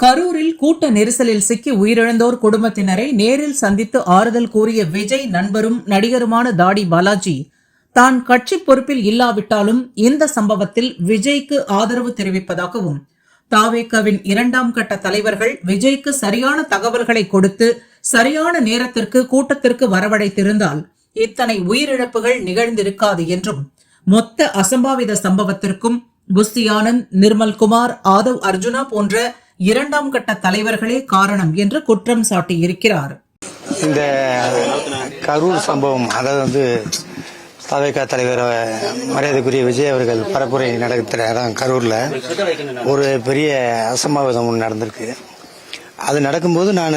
கரூரில் கூட்ட நெரிசலில் சிக்கி உயிரிழந்தோர் குடும்பத்தினரை நேரில் சந்தித்து ஆறுதல் கூறிய விஜய் நண்பரும் நடிகருமான தாடி பாலாஜி தான் கட்சி பொறுப்பில் இல்லாவிட்டாலும் இந்த சம்பவத்தில் விஜய்க்கு ஆதரவு தெரிவிப்பதாகவும் தாவேக்காவின் இரண்டாம் கட்ட தலைவர்கள் விஜய்க்கு சரியான தகவல்களை கொடுத்து சரியான நேரத்திற்கு கூட்டத்திற்கு வரவழைத்திருந்தால் இத்தனை உயிரிழப்புகள் நிகழ்ந்திருக்காது என்றும் மொத்த அசம்பாவித சம்பவத்திற்கும் புஸ்தி ஆனந்த் நிர்மல்குமார் ஆதவ் அர்ஜுனா போன்ற இரண்டாம் கட்ட தலைவர்களே காரணம் என்று குற்றம் சாட்டியிருக்கிறார். இந்த கரூர் சம்பவம் அதாவது வந்து தவைக்கா தலைவர் மரியாதைக்குரிய விஜய் அவர்கள் பரப்புரை நடத்துகிற இடம் கரூரில் ஒரு பெரிய அசம்பாவிதம் ஒன்று நடந்திருக்கு. அது நடக்கும்போது நான்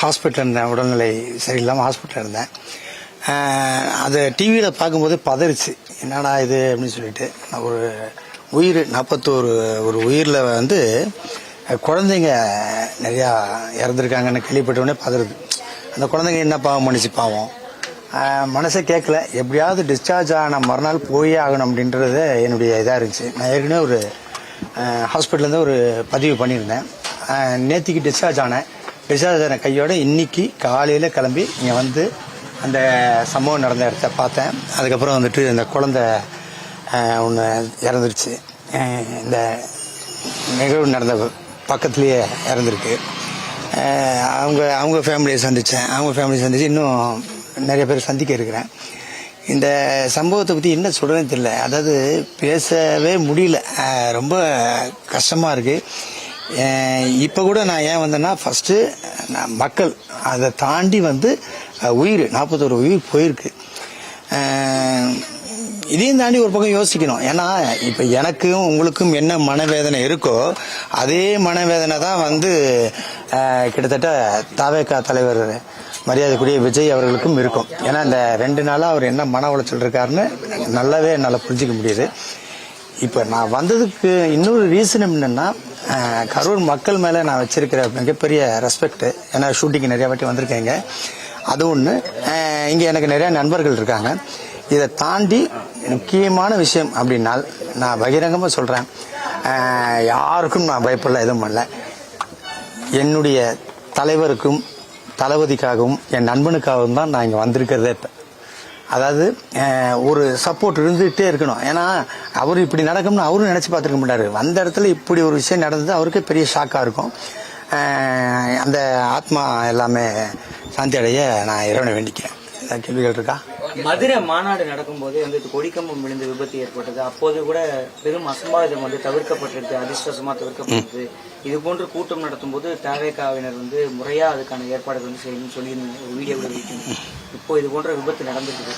ஹாஸ்பிட்டல் இருந்தேன் உடல்நிலை சரியில்லாமல் ஹாஸ்பிட்டல் இருந்தேன். அது அதை டிவியில் பார்க்கும்போது பதறிச்சு. என்னடா இது அப்படின்னு சொல்லிட்டு நான் ஒரு உயிர் நாற்பத்தோரு ஒரு உயிரில் வந்து குழந்தைங்க நிறையா இறந்துருக்காங்கன்னு கேள்விப்பட்டவுடனே பதறுது. அந்த குழந்தைங்க என்ன பாவம் பண்ணிச்சு பாவம். மனசை மனசே கேட்கல எப்படியாவது டிஸ்சார்ஜ் ஆன மறுநாள் போயே ஆகணும் அப்படின்றது என்னுடைய இதாக இருந்துச்சு. நான் ஏற்கனவே ஒரு ஹாஸ்பிட்டல்லேருந்து ஒரு பதிவு பண்ணியிருந்தேன். நேற்றுக்கு நேத்திக்கு டிஸ்சார்ஜ் ஆனேன். டிஸ்சார்ஜ் ஆன கையோட இன்னைக்கு காலையில் கிளம்பி இங்கே வந்து அந்த சம்பவம் நடந்த இடத்த பார்த்தேன். அதுக்கப்புறம் வந்துட்டு இந்த குழந்தை ஒன்று இறந்துருச்சு. இந்த நிகழ்வு நடந்த பக்கத்துலேயே இறந்துருக்கு. அவங்க அவங்க ஃபேமிலியை சந்தித்தேன் அவங்க ஃபேமிலியை சந்தித்து இன்னும் நிறைய பேர் சந்திக்க இருக்கிறேன். இந்த சம்பவத்தை பற்றி என்ன சொல்கிறேன்னு தெரியல. அதாவது பேசவே முடியல. ரொம்ப கஷ்டமாக இருக்குது இப்போ கூட நான் ஏன் வந்தேன்னா ஃபஸ்ட்டு நான் மக்கள் அதை தாண்டி வந்து உயிர் நாற்பத்தோரு உயிர் போயிருக்கு. இதையும் தாண்டி ஒரு பக்கம் யோசிக்கணும். ஏன்னா இப்போ எனக்கும் உங்களுக்கும் என்ன மனவேதனை இருக்கோ அதே மனவேதனை தான் வந்து கிட்டத்தட்ட தாவேக்கா தலைவர் மரியாதைக்குரிய விஜய் அவர்களுக்கும் இருக்கும். ஏன்னா இந்த ரெண்டு நாளாக அவர் என்ன மன உளைச்சல் இருக்காருன்னு நல்லாவே என்னால் புரிஞ்சிக்க முடியுது. இப்போ நான் வந்ததுக்கு இன்னொரு ரீசன் என்னென்னா கரூர் மக்கள் மேலே நான் வச்சிருக்கிற மிகப்பெரிய ரெஸ்பெக்ட் ஏன்னா ஷூட்டிங் நிறையா வாட்டி வந்திருக்கேங்க. அது ஒன்று இங்கே எனக்கு நிறையா நண்பர்கள் இருக்காங்க. இதை தாண்டி முக்கியமான விஷயம் அப்படின்னால் நான் பகிரங்கமாக சொல்கிறேன் யாருக்கும் நான் பயப்படல எதுவும் பண்ணல. என்னுடைய தலைவருக்கும் தளபதிக்காகவும் என் நண்பனுக்காகவும் தான் நான் இங்கே வந்திருக்கிறதே இப்போ. அதாவது ஒரு சப்போர்ட் இருந்துகிட்டே இருக்கணும். ஏன்னா அவர் இப்படி நடக்கும்னு அவரும் நினச்சி பார்த்துருக்க மாட்டார். வந்த இடத்துல இப்படி ஒரு விஷயம் நடந்தது அவருக்கே பெரிய ஷாக்காக இருக்கும். அந்த ஆத்மா எல்லாமே சாந்தி அடைய நான் இறைவனை வேண்டிக்கிறேன். கேள்விகள் இருக்கா? மதுரை மாநாடு நடக்கும்போது வந்து கொடிக்கம்பம் விழுந்து விபத்து ஏற்பட்டது. அப்போது கூட பெரும் அசம்பாவிதம் வந்து தவிர்க்கப்பட்டிருக்கு அதிர்ஷ்டமா தவிர்க்கப்பட்டது இது போன்று கூட்டம் நடத்தும்போது தேவைக்காவினர் வந்து முறையா அதுக்கான ஏற்பாடுகள் வந்து செய்யணும்னு சொல்லி வீடியோ கூட இப்போ இது போன்ற விபத்து நடந்திருக்கு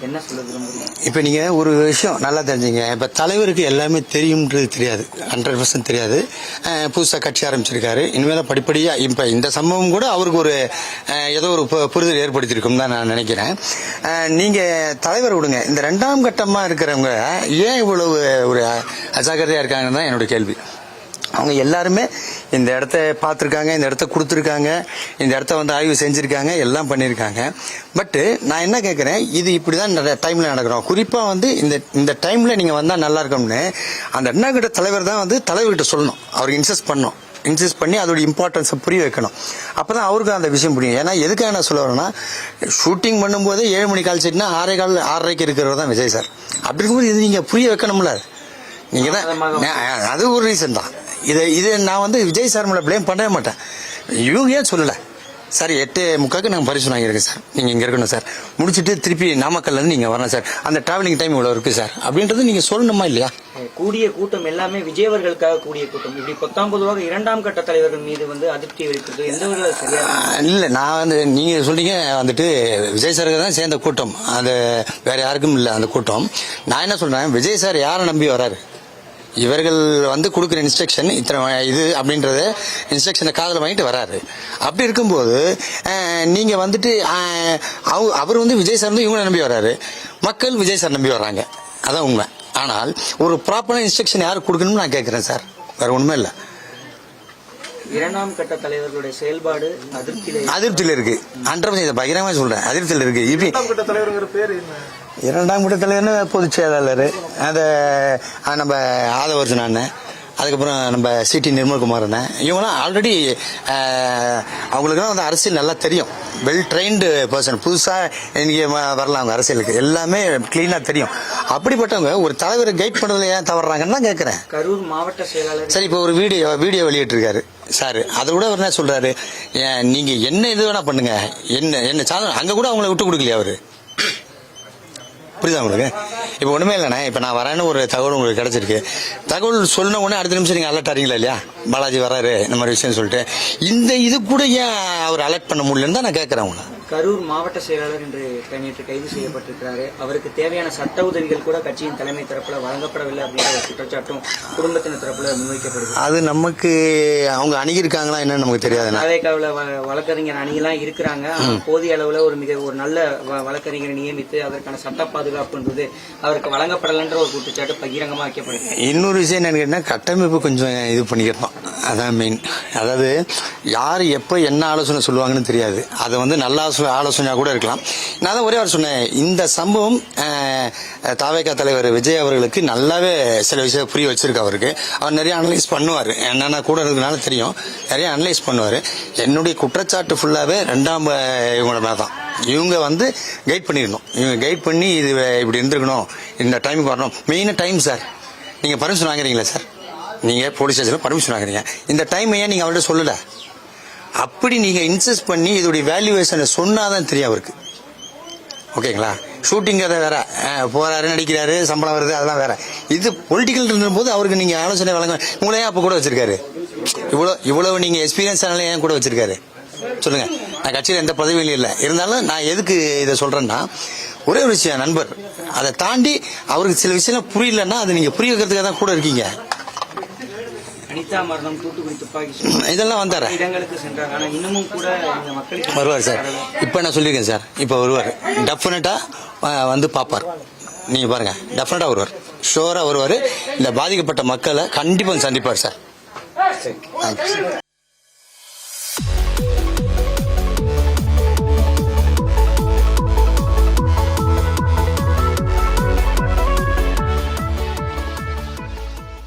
என்ன சொல்ல விரும்புறீங்க இப்போ நீங்கள் ஒரு விஷயம் நல்லா தெரிஞ்சுங்க. இப்போ தலைவருக்கு எல்லாமே தெரியும்ன்றது தெரியாது. ஹண்ட்ரட் பர்சன்ட் தெரியாது. புதுசாக கட்சி ஆரம்பிச்சிருக்காரு. இனிமேல் படிப்படியாக இப்போ இந்த சம்பவம் கூட அவருக்கு ஒரு ஏதோ ஒரு பு- புரிதல் ஏற்படுத்தியிருக்கும் தான் நான் நினைக்கிறேன். நீங்கள் தலைவர் விடுங்க. இந்த ரெண்டாம் கட்டமாக இருக்கிறவங்க ஏன் இவ்வளவு ஒரு அஜாக்கிரதையாக இருக்காங்கன்னு தான் என்னோட கேள்வி. அவங்க எல்லாருமே இந்த இடத்த பார்த்துருக்காங்க இந்த இடத்த கொடுத்துருக்காங்க இந்த இடத்த வந்து ஆய்வு செஞ்சுருக்காங்க எல்லாம் பண்ணியிருக்காங்க பட்டு நான் என்ன கேட்குறேன் இது இப்படி தான் டைமில் நடக்கிறோம். குறிப்பாக வந்து இந்த இந்த டைமில் நீங்கள் வந்தால் நல்லா இருக்கும்னு அந்த ரெண்டாம் கிட்ட தலைவர் தான் வந்து தலைவர்கிட்ட சொல்லணும். அவருக்கு இன்சஸ்ட் பண்ணணும். இன்சிஸ்ட் பண்ணி அதோட இம்பார்ட்டன்ஸை புரிய வைக்கணும். அப்போ தான் அவருக்கு அந்த விஷயம் புரியும். ஏன்னா எதுக்காக நான் சொல்ல வரேன்னா ஷூட்டிங் பண்ணும்போது ஏழு மணி கால் செட்னா ஆறே கால் ஆறரைக்கு இருக்கிறவர் தான் விஜய் சார். அப்படி இருக்கும்போது இது நீங்கள் புரிய வைக்கணும்ல. நீங்கள் தான் அது ஒரு ரீசன் தான். இதை இது நான் வந்து விஜய் சார் மேலே ப்ளேம் பண்ணவே மாட்டேன். இவங்க ஏன் சொல்லலை? சார் எட்டு முக்காக்கு நாங்கள் பரிசு வாங்கியிருக்கேன் சார் நீங்கள் இங்கே இருக்கணும் சார் முடிச்சுட்டு திருப்பி நாமக்கல்லேருந்து நீங்கள் வரணும் சார் அந்த டிராவலிங் டைம் இவ்வளோ இருக்குது சார் அப்படின்றது நீங்கள் சொல்லணுமா இல்லையா? கூடிய கூட்டம் எல்லாமே விஜயவர்களுக்காக கூடிய கூட்டம். இப்படி பொத்தாம் பொதுவாக இரண்டாம் கட்ட தலைவர்கள் மீது வந்து அதிருப்தி இருக்கிறது எந்த ஒரு இல்லை நான் வந்து நீங்கள் சொல்றீங்க வந்துட்டு விஜய் சாருக்கு தான் சேர்ந்த கூட்டம். அது வேற யாருக்கும் இல்லை அந்த கூட்டம். நான் என்ன சொல்கிறேன் விஜய் சார் யாரை நம்பி வராரு? இவர்கள் வந்து கொடுக்குற இன்ஸ்ட்ரக்ஷன் இத்தனை இது அப்படின்றத இன்ஸ்ட்ரக்ஷனை காதில் வாங்கிட்டு வராரு. அப்படி இருக்கும்போது நீங்கள் நீங்க வந்துட்டு அவர் வந்து விஜய் சார் வந்து இவங்களை நம்பி வராரு. மக்கள் விஜய் சார் நம்பி வர்றாங்க. அதான் உண்மை. ஆனால் ஒரு ப்ராப்பரான இன்ஸ்ட்ரக்ஷன் யாருக்கு கொடுக்கணும்னு நான் கேட்குறேன் சார். வேற ஒன்றுமே இல்லை. இரண்டாம் கட்ட தலைவர்களுடைய செயல்பாடு அதிருப்தியில அதிருப்தியில் இருக்கு. ஹண்ட்ரட் இதை பகிரமா சொல்றேன். அதிருப்தியில் இருக்கு. இப்படி இரண்டாம் கட்ட தலைவர்னு பொதுச் செயலாளர். அந்த நம்ம ஆதவர்ஜன் அண்ணன். அதுக்கப்புறம் நம்ம சிடி நிர்மல்குமார் அண்ணன். இவங்களாம் ஆல்ரெடி அவங்களுக்குலாம் வந்து அரசியல் நல்லா தெரியும். வெல் ட்ரைன்டு பர்சன் புதுசாக இன்னைக்கு வ- வரலாம் அவங்க அரசியலுக்கு. எல்லாமே க்ளீனாக தெரியும். அப்படிப்பட்டவங்க ஒரு தலைவரை கைட் பண்ணுறதுல ஏன் தவறுறாங்கன்னு தான் கேட்குறேன் கரூர் மாவட்ட செயலாளர் சரி இப்போ ஒரு வீடியோ வீடியோ வெளியிட்டிருக்காரு. சார் அதை கூட அவர் என்ன சொல்றாரு? ஏன், நீங்க என்ன இது வேணா பண்ணுங்க. என்ன என்ன சாதனம் அங்க கூட அவங்கள விட்டு கொடுக்கலையா அவரு? புரியுதா உங்களுக்கு? இப்போ ஒன்றுமே இல்லைண்ணே. இப்போ நான் வரேன்னு ஒரு தகவல் உங்களுக்கு கிடச்சிருக்கு. தகவல் சொன்ன உடனே அடுத்த நிமிஷம் நீங்கள் அலர்ட் ஆறீங்களா இல்லையா? பாலாஜி வராரு இந்த மாதிரி விஷயம் சொல்லிட்டு. இந்த இது கூட ஏன் அவர் அலர்ட் பண்ண முடியலன்னு தான் நான் கேட்குறேன் உங்களை. கரூர் மாவட்ட செயலாளர் என்று நேற்று கைது செய்யப்பட்டிருக்கிறாரு. அவருக்கு தேவையான சட்ட உதவிகள் கூட கட்சியின் தலைமை தரப்புல வழங்கப்படவில்லை அப்படின்ற ஒரு குற்றச்சாட்டும் குடும்பத்தினர் தரப்புல முன்வைக்கப்படுது. அது நமக்கு அவங்க அணுகியிருக்காங்களா என்னன்னு நமக்கு தெரியாதுண்ணா அமெரிக்காவில் வழக்கறிஞர் அணியெல்லாம் இருக்கிறாங்க. போதிய அளவுல ஒரு மிக ஒரு நல்ல வழக்கறிஞரை நியமித்து அதற்கான சட்ட பாதுகாப்புன்றது அவருக்கு வழங்கப்படலைன்ற ஒரு குற்றச்சாட்டு பகிரங்கமா வைக்கப்படுது இன்னொரு விஷயம் என்னன்னு கேட்டா கட்டமைப்பு கொஞ்சம் இது பண்ணிக்கிறோம். அதான் மெயின் அதாவது யார் எப்போ என்ன ஆலோசனை சொல்லுவாங்கன்னு தெரியாது. அது வந்து நல்ல ஆலோசனை ஆலோசனையாக கூட இருக்கலாம். நான் தான் ஒரே வாரம் சொன்னேன். இந்த சம்பவம் தாவேக்கா தலைவர் விஜய் அவர்களுக்கு நல்லாவே சில விஷயம் புரிய வச்சிருக்கு அவருக்கு. அவர் நிறைய அனலைஸ் பண்ணுவார். என்னென்ன கூட இருக்கிறதுனால தெரியும். நிறைய அனலைஸ் பண்ணுவார். என்னுடைய குற்றச்சாட்டு ஃபுல்லாகவே ரெண்டாம் இவங்களோட மேலே தான். இவங்க வந்து கைட் பண்ணிடணும் இவங்க கைட் பண்ணி இது இப்படி இருந்திருக்கணும். இந்த டைமுக்கு வரணும். மெயினாக டைம் சார் நீங்கள் பர்மிஷன் வாங்குறீங்களா சார் நீங்கள் போலீஸ் ஸ்டேஷனில் பர்மிஷன் வாங்குறீங்க. இந்த டைம் ஏன் நீங்கள் அவர்கிட்ட சொல்லலை? அப்படி நீங்கள் இன்சிஸ்ட் பண்ணி இதோடைய வேல்யூவேஷனை சொன்னாதான் தெரியும் அவருக்கு. ஓகேங்களா? ஷூட்டிங் கதை வேற. அஹ், போறாரு நடிக்கிறாரு சம்பளம் வருது அதெல்லாம் வேற. இது பொலிட்டிக்கல் இருந்தபோது அவருக்கு நீங்கள் ஆலோசனை வழங்க உங்களே அப்போ கூட வச்சிருக்காரு? இவ்வளோ இவ்வளவு நீங்கள் எக்ஸ்பீரியன்ஸ் ஆனால ஏன் கூட வச்சிருக்காரு? சொல்லுங்க. நான் கட்சியில் எந்த பதவியும் இல்லை. இருந்தாலும் நான் எதுக்கு இதை சொல்றேன்னா ஒரே ஒரு விஷயம் நண்பர். அதை தாண்டி அவருக்கு சில விஷயம் புரியலன்னா அதை நீங்கள் புரிய வைக்கிறதுக்காக தான் கூட இருக்கீங்க. அனிதா மரணம் தூத்துக்குடி துப்பாக்கி சூடு. இதெல்லாம் வந்தார? இடங்களுக்கு சென்றாங்க ஆனா இன்னமும் கூட இந்த மக்களுக்கு வருவார் சார். இப்போ நான் சொல்லியிருக்கேன் சார்? இப்போ வருவார். டெஃபினட்டாக வந்து பார்ப்பார் நீங்கள் பாருங்க. டெஃபினட்டாக வருவார். ஷோராக வருவார். இந்த பாதிக்கப்பட்ட மக்களை கண்டிப்பாக சந்திப்பார் சார்.